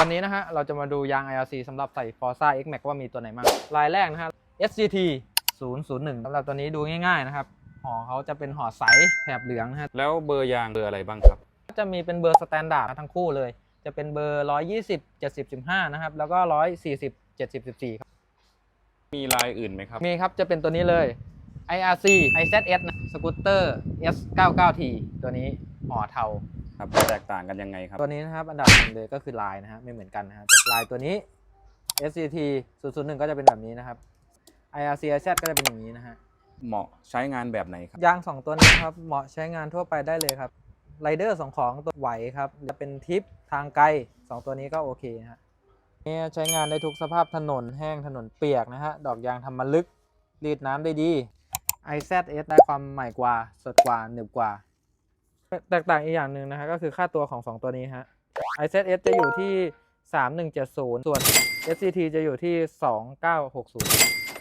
วันนี้นะฮะเราจะมาดูยาง IRC สำหรับใส่ Forza X Max ว่ามีตัวไหนบ้างลายแรกนะฮะ SGT 001สำหรับตัวนี้ดูง่ายๆนะครับห่อเขาจะเป็นห่อใสแถบเหลืองนะฮะแล้วเบอร์ยางเบอร์อะไรบ้างครับจะมีเป็นเบอร์สแตนดาร์ดทั้งคู่เลย จะเป็นเบอร์ 120 70 15 นะครับ แล้วก็ 140 70 14 ครับ มีลายอื่นไหมครับ มีครับ จะเป็นตัวนี้เลย IRC IZS นะสกูตเตอร์ S99T ตัวนี้ห่อเทา ครับแตกต่างกันยังไงครับตัวนี้นะครับอันดับหนึ่งเลยก็คือลายนะฮะไม่เหมือนกันนะฮะแต่ลายตัวนี้ SCT 001 ก็จะเป็นแบบนี้นะครับ IRC IZ ก็จะเป็นอย่างนี้นะฮะเหมาะใช้งานแบบไหนครับยาง 2 ตัวนี้ครับเหมาะใช้งานทั่วไปได้เลยครับไรเดอร์สองของตัวไหวครับจะเป็นทริปทางไกล 2 ตัวนี้ก็โอเคนะฮะนี่ใช้งานได้ทุกสภาพถนนแห้งถนนเปียกนะฮะดอกยางทำมาลึกรีดน้ำได้ดี IZS ได้ความใหม่กว่าสดกว่าหนึบกว่า แตกต่างอีกอย่างหนึ่งนะฮะก็คือค่าตัวของ 2 ตัวนี้ฮะ IZS จะอยู่ที่ 3170 ส่วน SCT จะอยู่ที่ 2960